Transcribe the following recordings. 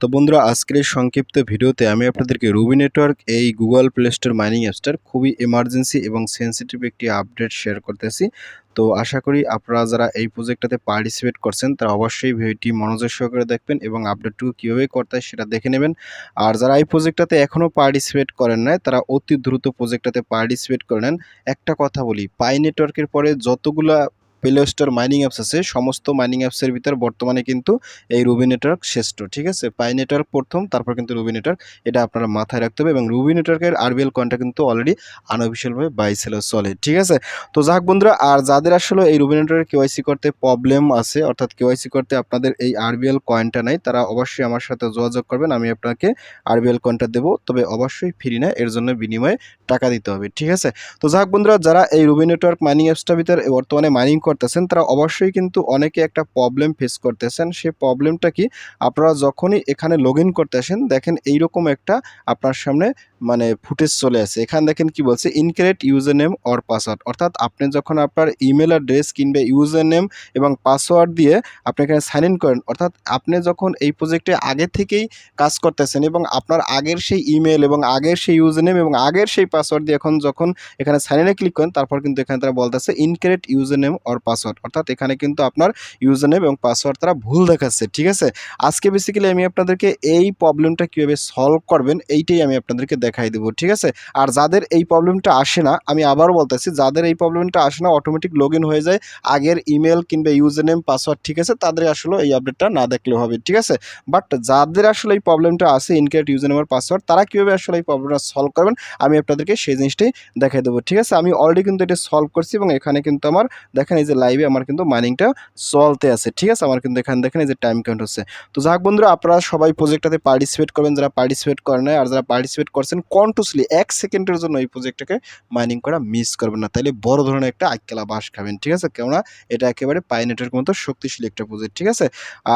তো বন্ধুরা, আজকের এই সংক্ষিপ্ত ভিডিওতে আমি আপনাদেরকে রুবি নেটওয়ার্ক, এই গুগল প্লে স্টোর মাইনিং অ্যাপসটার খুবই এমার্জেন্সি এবং সেন্সিটিভ একটি আপডেট শেয়ার করতেছি। তো আশা করি আপনারা যারা এই প্রজেক্টটাতে পার্টিসিপেট করছেন, তারা অবশ্যই ভিডিওটি মনোযোগ সহকারে দেখবেন এবং আপডেটটুকু কীভাবে করতে হয় সেটা দেখে নেবেন। আর যারা এই প্রজেক্টটাতে এখনও পার্টিসিপেট করেন নাই, তারা অতি দ্রুত প্রজেক্টটাতে পার্টিসিপেট করে নেন। একটা কথা বলি, পাই নেটওয়ার্কের পরে যতগুলা প্লে স্টোর মাইনিং অ্যাপস আছে। সমস্ত মাইনিং অ্যাপসের ভিতর বর্তমানে কিন্তু এই রুবি নেটওয়ার্ক শ্রেষ্ঠ, ঠিক আছে? পাই নেটওয়ার্ক প্রথম, তারপর কিন্তু রুবি নেটওয়ার্ক এটা আপনারা মাথায় রাখতে হবে এবং রুবি নেটওয়ার্কের আরবিএল কয়েনটা কিন্তু অলরেডি আনঅফিসিয়ালভাবে বাই সেলে চলে, ঠিক আছে? তো যাক বন্ধুরা, আর যাদের আসলে এই রুবি নেটওয়ার্কের কেওয়াইসি করতে প্রবলেম আছে, অর্থাৎ কেওয়াইসি করতে আপনাদের এই আরবিএল কয়েনটা নাই, তারা অবশ্যই আমার সাথে যোগাযোগ করবেন, আমি আপনাকে আরবিএল কয়েনটা দেবো। তবে অবশ্যই ফ্রি না, এর জন্য বিনিময়ে টাকা দিতে হবে, ঠিক আছে? তো যাক বন্ধুরা, যারা এই রুবি নেটওয়ার্ক মাইনিং অ্যাপসটার ভিতরে বর্তমানে মাইনিং করতেছেন, তারা অবশ্যই কিন্তু অনেকে একটা প্রবলেম ফেস করতেছেন। সেই প্রবলেমটা কি? আপনারা যখনই এখানে লগ ইন করতে আসেন দেখেন এইরকম একটা আপনার সামনে মানে ফুটেজ চলে আসে। এখানে দেখেন কি বলছে incorrect user name or password অর্থাৎ আপনি যখন আপনার ইমেল অ্যাড্রেস কিংবা ইউজার নেম এবং পাসওয়ার্ড দিয়ে আপনি এখানে সাইন ইন করেন, অর্থাৎ আপনি যখন এই প্রজেক্টে আগে থেকেই কাজ করতেছেন এবং আপনার আগের সেই ইমেল এবং আগের সেই ইউজার নেম এবং আগের সেই পাসওয়ার্ড দিয়ে এখন যখন এখানে সাইন ইনে ক্লিক করেন, তারপর কিন্তু এখানে তারা বলতেছে incorrect user name or password অর্থাৎ এখানে কিন্তু আপনার ইউজার নেম এবং পাসওয়ার্ড তারা ভুল দেখাচ্ছে, ঠিক আছে? আজকে বেসিক্যালি আমি আপনাদেরকে এই প্রবলেমটা কীভাবে সলভ করবেন, এইটাই আমি আপনাদেরকে দেখাই দেবো, ঠিক আছে? আর যাদের এই প্রবলেমটা আসে না, আমি আবারও বলতেছি, যাদের এই প্রবলেমটা আসে না অটোমেটিক লগ হয়ে যায়, আগের ইমেল কিংবা ইউজার নেম পাসওয়ার্ড ঠিক আছে? তাদের আসলে এই আপডেটটা না দেখলেও হবে, ঠিক আছে? বাট যাদের আসলে এই প্রবলেমটা আছে ইনকারেক্ট ইউজার নেম আর পাসওয়ার্ড তারা কীভাবে আসলে এই প্রবলেমটা সলভ করবেন? আমি আপনাদেরকে সেই জিনিসটাই দেখাই দেবো, ঠিক আছে? আমি অলরেডি কিন্তু এটা সলভ করছি এবং এখানে কিন্তু আমার, দেখেন এই যে লাইভে আমার কিন্তু মাইনিংটা চলতে আছে, ঠিক আছে? আমার কিন্তু এখানে দেখেন এই যে টাইম কাউন্ট হচ্ছে। তো যাক বন্ধুরা, আপনারা সবাই প্রজেক্টটাতে পার্টিসিপেট করবেন, যারা পার্টিসিপেট করেন আর যারা পার্টিসিপেট করছেন কন্টিনিউসলি এক সেকেন্ডের জন্য এই প্রজেক্টটাকে মাইনিং করা মিস করবেন না। তাইলে বড় ধরনের একটা আইকেলা বাস খাবেন, ঠিক আছে? কেননা এটা একেবারে পাইনেটের মতো শক্তিশালী একটা প্রজেক্ট ঠিক আছে?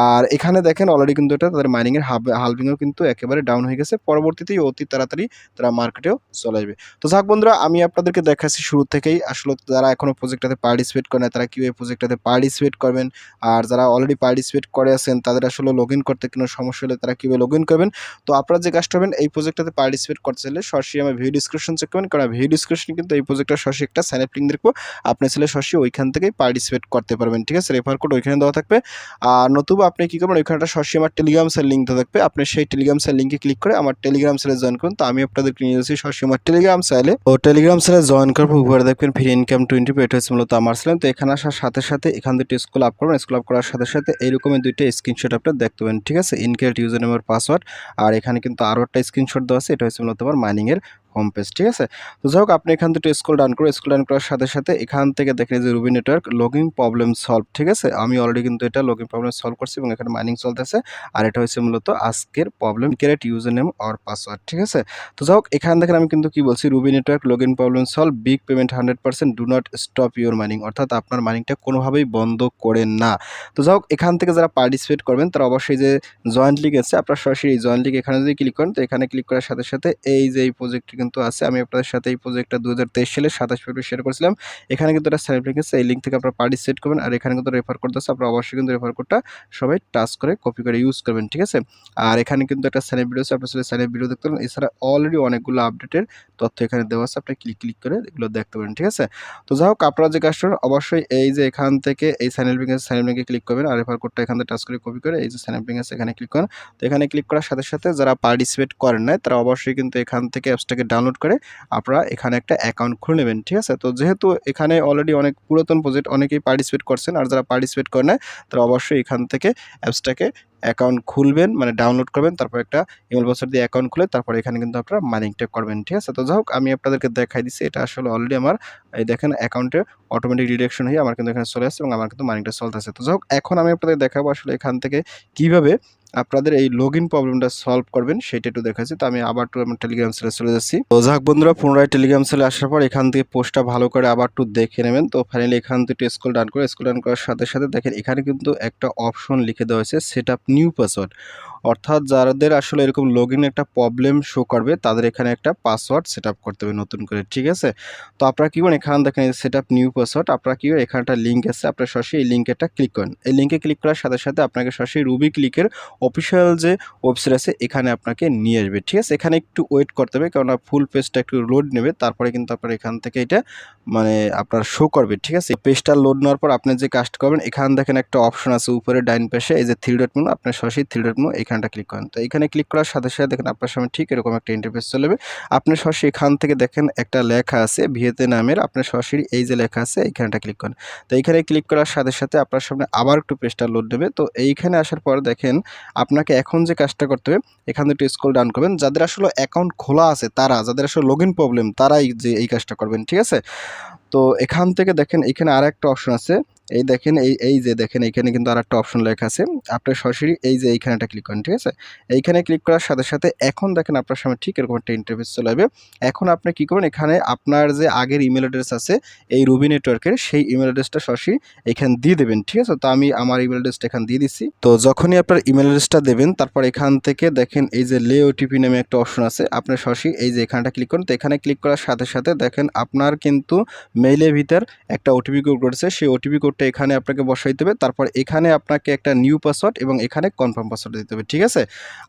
আর এখানে দেখেন অলরেডি কিন্তু এটা তাদের মাইনিংয়ের হালভিংও কিন্তু একেবারে ডাউন হয়ে গেছে। পরবর্তীতেই অতি তাড়াতাড়ি তারা মার্কেটেও চলে আসবে। তো যাক বন্ধুরা, আমি আপনাদেরকে দেখাচ্ছি শুরু থেকেই। আসলে যারা এখনও প্রজেক্টটাতে পার্টিসিপেট করে না তারা কীভাবে প্রজেক্টটাতে পার্টিসিপেট করবেন? আর যারা অলরেডি পার্টিসিপেট করে আছেন, তাদের আসলে লগ করতে কোনো সমস্যা হলে তারা কীভাবে লগ করবেন? তো আপনারা যে কাজটা হবেন এই প্রজেক্টটাতে পার্টিসিপেট করতে চাইলে সরাসরি আমার ভিডিও ডিসক্রিপশন চেক করবেন, কারণ ভিডিও ডিসক্রিপশন কিন্তু এই প্রজেক্টটা সরাসরি একটা সাইন আপ লিঙ্ক দেখব। আপনি চাইলে সরাসরি ওইখান থেকেই পার্টিসিপেট করতে পারবেন, ঠিক আছে? রেফার কোড ওইখানে দেওয়া থাকবে। আর নতুবা আপনি কী করবেন ওইখানটা সরাসরি আমার টেলিগ্রাম সেল লিঙ্ক দেওয়া থাকবে। আপনি সেই টেলিগ্রাম সেল লিঙ্কে ক্লিক করে আমার টেলিগ্রাম সেলে জয়েন করুন। তো আমি আপনাদেরকে নিয়ে যাচ্ছি সরাসরি আমার টেলিগ্রাম সেলে ও টেলিগ্রাম সেলে জয়েন করব উপরে দেখবেন ফ্রি ইনকাম টোয়েন্টি এটা হয়েছে মূলত আমার ছিলেন তো এখানে আসার সাথে সাথে এখান থেকে স্কুল আপ করবেন। স্কুল আপ করার সাথে সাথে এইরকমই দুইটা স্ক্রিনশট আপনার দেখতে পাবেন, ঠিক আছে? ইনক্রিয়েট ইউজার নেমের পাসওয়ার্ড আর এখানে কিন্তু আরও একটা স্ক্রিনশট দেওয়া আছে। এটা হচ্ছে মূলত আমার মাইনিংয়ের হোম পেজ ঠিক আছে? তো যাই হোক, আপনি এখান থেকে স্কুল ডান করে স্কুল ডান করার সাথে সাথে এখান থেকে দেখেন যে Ruby network login problem solve ঠিক আছে? আমি অলরেডি কিন্তু এটা লগিং প্রবলেম সলভ করছি এবং এখানে মাইনিং চলতেছে। আর এটা হচ্ছে মূলত আজকের problem create user name or password ঠিক আছে? তো যাই হোক, এখান দেখেন আমি কিন্তু কি বলছি? Ruby network log problem solve big payment hundred percent do not stop your mining অর্থাৎ আপনার মাইনিংটা কোনোভাবেই বন্ধ করেন না। তো যাই হোক, এখান থেকে যারা পার্টিসিপেট করবেন, তারা অবশ্যই যে জয়েন্ট লিগ আছে আপনার সরাসরি এই জয়েন্ট লিগ এখানে যদি ক্লিক করেন, তো এখানে ক্লিক করার সাথে সাথে এই যে এই প্রজেক্টটি কিন্তু আছে। আমি আপনাদের সাথে এই প্রজেক্টটা দু হাজার তেইশ সালে সাতাশ ফেব্রুয়ারি শেয়ার করেছিলাম। এখানে কিন্তু একটা সাইন লিঙ্ক আছে এই লিঙ্ক থেকে আপনারা পার্টিসিপেট করবেন। আর এখানে কিন্তু রেফার করতে আছে আপনারা অবশ্যই কিন্তু রেফার কোডটা সবাই টাচ করে কপি করে ইউজ করবেন ঠিক আছে? আর এখানে কিন্তু একটা সাইন ভিডিও আছে আপনার সাথে সাইন ভিডিও দেখতে পারেন। এছাড়া অলরেডি অনেকগুলো আপডেটের তথ্য এখানে দেওয়া আছে আপনি ক্লিক ক্লিক করে এগুলো দেখতে পারেন ঠিক আছে? তো যাই হোক আপনারা যে করবেন, অবশ্যই এই যে এখান থেকে এই সাইন লিঙ্ক আছে সাইন লিঙ্কে ক্লিক করবেন। আর রেফার কোডটা এখান থেকে টাচ করে কপি করে এই যে সাইন লিঙ্ক আছে এখানে ক্লিক করেন। তো এখানে ক্লিক করার সাথে সাথে যারা পার্টিসিপেট করেন নাই তারা অবশ্যই কিন্তু এখান থেকে অ্যাপসটাকে ডাউনলোড করে আপনারা এখানে একটা অ্যাকাউন্ট খুলে নেবেন, ঠিক আছে? তো যেহেতু এখানে অলরেডি অনেক পুরাতন প্রজেক্ট অনেকেই পার্টিসিপেট করছেন, আর যারা পার্টিসিপেট করে না তারা অবশ্যই এখান থেকে অ্যাপসটাকে অ্যাকাউন্ট খুলবেন মানে ডাউনলোড করবেন, তারপর একটা ইমেল পাসওয়ার্ড দিয়ে অ্যাকাউন্ট খুলে তারপর এখানে কিন্তু আপনারা মাইনিংটা করবেন, ঠিক আছে? তো যাই হোক আমি আপনাদেরকে দেখাই দিচ্ছি, এটা আসলে অলরেডি আমার, এই দেখেন অ্যাকাউন্টে অটোমেটিক ডিডাকশন হয়ে আমার কিন্তু এখানে চলে আসছে এবং আমার কিন্তু মাইনিংটা চলতেছে। তো যাই হোক এখন আমি আপনাদের দেখাবো আসলে এখান থেকে কীভাবে আপনাদের এই লগ ইন প্রবলেমটা সলভ করবেন, সেটা একটু দেখাচ্ছি। তো আমি আবার টু আমার টেলিগ্রাম সেলে চলে যাচ্ছি। তো যাক বন্ধুরা, পুনরায় টেলিগ্রাম সেলে আসার পর এখান থেকে পোস্টটা ভালো করে আবার টু দেখে নেবেন। তো ফাইনালি এখান থেকে স্কুল ডান করে স্কুল ডান করার সাথে সাথে দেখেন, এখানে কিন্তু একটা অপশন লিখে দেওয়া হয়েছে সেট আপ নিউ পাসওয়ার্ড অর্থাৎ যাদের আসলে এরকম লগ একটা প্রবলেম শো করবে, তাদের এখানে একটা পাসওয়ার্ড সেট করতে হবে নতুন করে, ঠিক আছে? তো আপনারা কী করেন? এখানে দেখেন সেট নিউ পাসওয়ার্ড আপনারা কী করেন? এখানে একটা লিঙ্ক আছে, আপনার সরাসরি এই লিঙ্কে একটা ক্লিক করেন। এই লিঙ্কে ক্লিক করার সাথে সাথে আপনাকে সরাসরি রুবি ক্লিকের অফিসিয়াল যে ওয়েবসাইট আছে, এখানে আপনাকে নিয়ে আসবে, ঠিক আছে? এখানে একটু ওয়েট করতে হবে, কেননা ফুল পেজটা একটু লোড নেবে, তারপরে কিন্তু আপনার এখান থেকে এটা মানে আপনার শো করবে, ঠিক আছে? পেজটা লোড নেওয়ার পর আপনি যে কাজটা করবেন, এখানে দেখেন একটা অপশন আছে, উপরে ডাইন পাশে, এই যে থ্রি ডট মেনু আপনার সরাসরি থ্রি ডট মেনু এখানটা ক্লিক করেন। তো এখানে ক্লিক করার সাথে সাথে দেখেন আপনার সামনে ঠিক এরকম একটা ইন্টারফেস চলে যাবে। আপনি সরাসরি এখান থেকে দেখেন একটা লেখা আছে ভিয়েতে নামের আপনার সরাসরি এই যে লেখা আছে এইখানটা ক্লিক করেন। তো এইখানে ক্লিক করার সাথে সাথে আপনার সামনে আবার একটু পেজটা লোড নেবে তো এইখানে আসার পর দেখেন আপনাকে এখন যে কাজটা করতে হবে, এখান থেকে একটু স্ক্রল ডাউন করবেন। যাদের আসলে অ্যাকাউন্ট খোলা আছে তারা, যাদের আসলে লগ প্রবলেম তারাই যে এই কাজটা করবেন, ঠিক আছে? তো এখান থেকে দেখেন এখানে আর একটা অপশন আছে এই দেখেন, এই এই যে দেখেন এইখানে কিন্তু আর একটা অপশন লেখা আছে। আপনার সরাসরি এই যে এইখানেটা ক্লিক করেন, ঠিক আছে? এইখানে ক্লিক করার সাথে সাথে এখন দেখেন আপনার সামনে ঠিক এরকম একটা ইন্টারফেস চলে যাবে এখন আপনি কী করবেন, এখানে আপনার যে আগের ইমেল অ্যাড্রেস আছে, এই রুবি নেটওয়ার্কের সেই ইমেল অ্যাড্রেসটা সরাসরি এখানে দিয়ে দেবেন, ঠিক আছে? তো আমি আমার ইমেল অ্যাড্রেসটা এখানে দিয়ে দিচ্ছি। তো যখনই আপনার ইমেল অ্যাড্রেসটা দেবেন, তারপর এখান থেকে দেখেন, এই যে লে ওটিপি নামে একটা অপশন আছে আপনার সরাসরি এই যে এখানটা ক্লিক করুন। তো এখানে ক্লিক করার সাথে সাথে দেখেন, আপনার কিন্তু মেইলের ভিতর একটা ওটিপি কোড রয়েছে, সেই ওটিপি কোডটা এখানে আপনাকে বসাইতে হবে। তারপর এখানে আপনাকে একটা নিউ পাসওয়ার্ড এবং এখানে কনফার্ম পাসওয়ার্ড দিতে হবে, ঠিক আছে?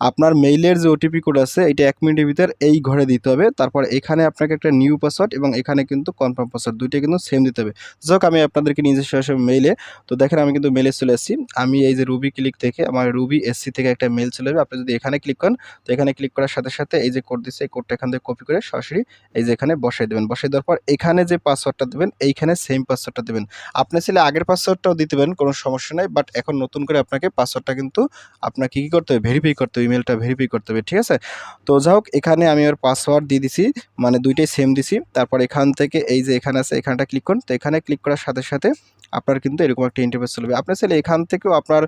আপনার মেইলের যে ওটিপি কোড আছে, এটা এক মিনিটের ভিতর এই ঘরে দিতে হবে। তারপর এখানে আপনাকে একটা নিউ পাসওয়ার্ড এবং এখানে কিন্তু কনফার্ম পাসওয়ার্ড দুইটা কিন্তু সেম দিতে হবে। যাক আমি আপনাদেরকে নিজস্ব হিসেবে মেইলে তো দেখেন, আমি কিন্তু মেলে চলে এসেছি আমি এই যে রুবি ক্লিক থেকে, আমার রুবি এসসি থেকে একটা মেল চলে যাবে আপনি যদি এখানে ক্লিক করেন, তো এখানে ক্লিক করার সাথে সাথে এই যে কোড দিচ্ছে এই কোডটা এখান থেকে কপি করে সরাসরি এই যে এখানে বসাই দেবেন। বসাই দেওয়ার পর এখানে যে পাসওয়ার্ডটা দেবেন, এইখানে সেম পাসওয়ার্ডটা দেবেন। আপনি চাইলে আগের পাসওয়ার্ডটাও দিতে পারেন, কোনো সমস্যা নাই। বাট এখন নতুন করে আপনাকে পাসওয়ার্ডটা কিন্তু আপনাকে কী করতে হবে? ভেরিফাই করতে হবে ইমেলটা ভেরিফাই করতে হবে, ঠিক আছে? তো যাই হোক, এখানে আমি ওর পাসওয়ার্ড দিয়ে দিছি মানে দুইটাই সেম দিছি। তারপর এখান থেকে এই যে এখানে আছে, এখানটা ক্লিক করুন। তো এখানে ক্লিক করার সাথে সাথে আপনার কিন্তু এরকম একটা ইন্টারফেস চলবে আপনার চাইলে এখান থেকেও আপনার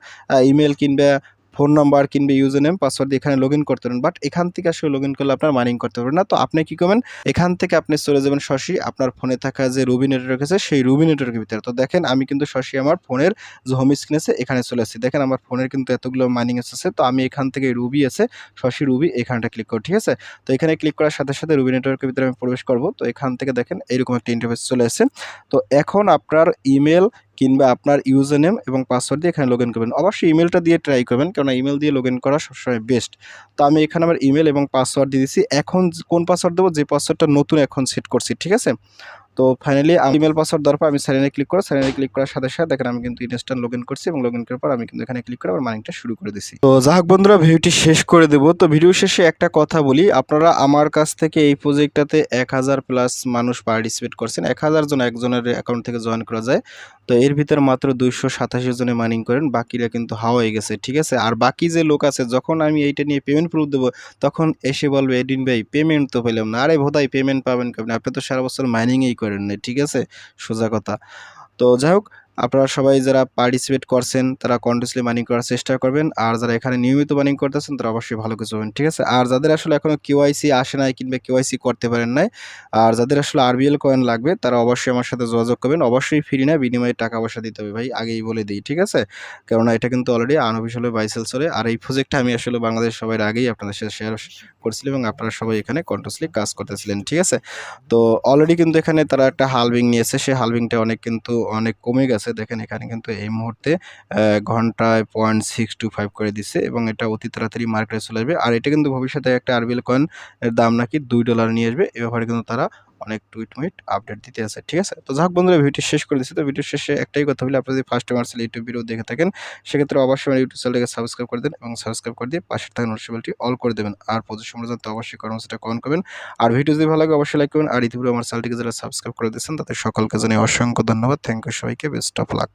ইমেল কিংবা ফোন নাম্বার কিংবা ইউজার নেম পাসওয়ার্ড দিয়ে এখানে লগ ইন করতে পারেন। বাট এখান থেকে আসলে লগ ইন করলে আপনার মাইনিং করতে পারবেন না। তো আপনি কী করবেন? এখান থেকে আপনি চলে যাবেন সরাসরি আপনার ফোনে থাকা যে রুবি নেটওয়ার্ক আছে, সেই রুবি নেটওয়ার্কের ভিতরে। তো দেখেন, আমি কিন্তু সরাসরি আমার ফোনের যে হোম স্ক্রিন আছে, এখানে চলে আসছি। দেখেন, আমার ফোনের কিন্তু এতগুলো মাইনিং আছে তো আমি এখান থেকে রুবি আছে সরাসরি রুবি এখানটা ক্লিক করব ঠিক আছে? তো এখানে ক্লিক করার সাথে সাথে রুবি নেটওয়ার্কের ভিতরে আমি প্রবেশ করব। তো এখান থেকে দেখেন এইরকম একটা ইন্টারফেস চলে আসছে। তো এখন আপনার ইমেল কিংবা আপনার ইউজার নেম এবং পাসওয়ার্ড দিয়ে এখানে লগ ইন করবেন। অবশ্যই ইমেলটা দিয়ে ট্রাই করবেন কারণ ইমেল দিয়ে লগ ইন করা সবসময় বেস্ট তো আমি এখানে আমার ইমেল এবং পাসওয়ার্ড দিয়ে দিচ্ছি এখন কোন পাসওয়ার্ড দেবো? যে পাসওয়ার্ডটা নতুন এখন সেট করছি, ঠিক আছে? তো ফাইনালি আমি ইমেল পাসওয়ার্ড দেওয়ার আমি সাইনে ক্লিক করে সাইনে ক্লিক করার সাথে সাথে দেখেন আমি কিন্তু ইনস্ট্যান্ট লগ ইন করছি এবং লগ ইন করার পর আমি কিন্তু এখানে ক্লিক করে আমার মাইনিংটা শুরু করে দিছি। তো যাই হোক বন্ধুরা, ভিডিওটি শেষ করে দেবো। তো ভিডিও শেষে একটা কথা বলি, আপনারা আমার কাছ থেকে এই প্রজেক্টটাতে এক হাজার প্লাস মানুষ পার্টিসিপেট করছেন। এক হাজার জন একজনের অ্যাকাউন্ট থেকে জয়েন করা যায়। তো এর ভিতরে মাত্র দুইশো সাতাশি জনে মাইনিং করেন, বাকিরা কিন্তু হাওয়া হয়ে গেছে, ঠিক আছে? আর বাকি যে লোক আছে, যখন আমি এইটা নিয়ে পেমেন্ট প্রুফ দেবো, তখন এসে বলবে, এডিন ভাই পেমেন্ট তো পেলাম না। আরে ভোদাই পেমেন্ট পাবেন কেমন? আপনি তো সারা বছর মাইনিংই করেন নাই ঠিক আছে? সোজা কথা। তো যাই হোক আপনারা সবাই যারা পার্টিসিপেট করছেন, তারা কন্টিনিউসলি মাইনিং করার চেষ্টা করবেন। আর যারা এখানে নিয়মিত মাইনিং করতেছেন, তারা অবশ্যই ভালো কিছু হবেন ঠিক আছে? আর যাদের আসলে এখনও কেওয়াইসি আসে নাই কিংবা কেওয়াইসি করতে পারেন নাই, আর যাদের আসলে আরবিএল কয়েন লাগবে, তারা অবশ্যই আমার সাথে যোগাযোগ করবেন। অবশ্যই ফ্রি না, বিনিময়ে টাকা পয়সা দিতে হবে ভাই, আগেই বলে দিই, ঠিক আছে? কেননা এটা কিন্তু অলরেডি আনঅফিসিয়াল বাইসেল চলে আর এই প্রজেক্টটা আমি আসলে বাংলাদেশ সবাই আগেই আপনাদের সাথে শেয়ার করছিলাম এবং আপনারা সবাই এখানে কন্টিনিউসলি কাজ করতেছিলেন, ঠিক আছে? তো অলরেডি কিন্তু এখানে তারা একটা হালভিং নিয়েছে, সেই হালভিংটা অনেক কিন্তু অনেক কমে গেছে। দেখেন এখানে কিন্তু এই মুহূর্তে ঘন্টায় পয়েন্ট সিক্স টু ফাইভ করে দিচ্ছে এবং এটা অতি তাড়াতাড়ি মার্কেটে চলে আসবে। আর এটা কিন্তু ভবিষ্যতে একটা আরবিএল কয়েন এর দাম নাকি দুই ডলার নিয়ে আসবে। এ ব্যাপারে কিন্তু তারা অনেক টুইট মুইট আপডেট দিতে আছে, ঠিক আছে? তো যাক বন্ধুরা ভিডিও শেষ করে দিচ্ছি। তো ভিডিও শেষে একটাই কথা বলি আপনি যদি ফার্স্ট টাইম আসলে ইউটিউব ভিডিও দেখে থাকেন, সেক্ষেত্রে অবশ্যই আমার ইউটিউব চ্যানেলকে সাবস্ক্রাইব করে দেন এবং সাবস্ক্রাইব করে দিয়ে পাশে থাকা নোটিফিকেশনটি অল করে দেবেন। আর প্রচুর সময় জানতে অবশ্যই কর্মসূচিটা কমেন্ট করবেন। আর ভিডিও যদি ভালো লাগে, অবশ্যই লাইক করবেন। আর ইতিপূর্বে আমার চ্যানেলটিকে যারা সাবস্ক্রাইব করে দিয়েছেন, তাদের সকলকে জানিয়ে অসংখ্য ধন্যবাদ। থ্যাংক ইউ সবাইকে। Best of luck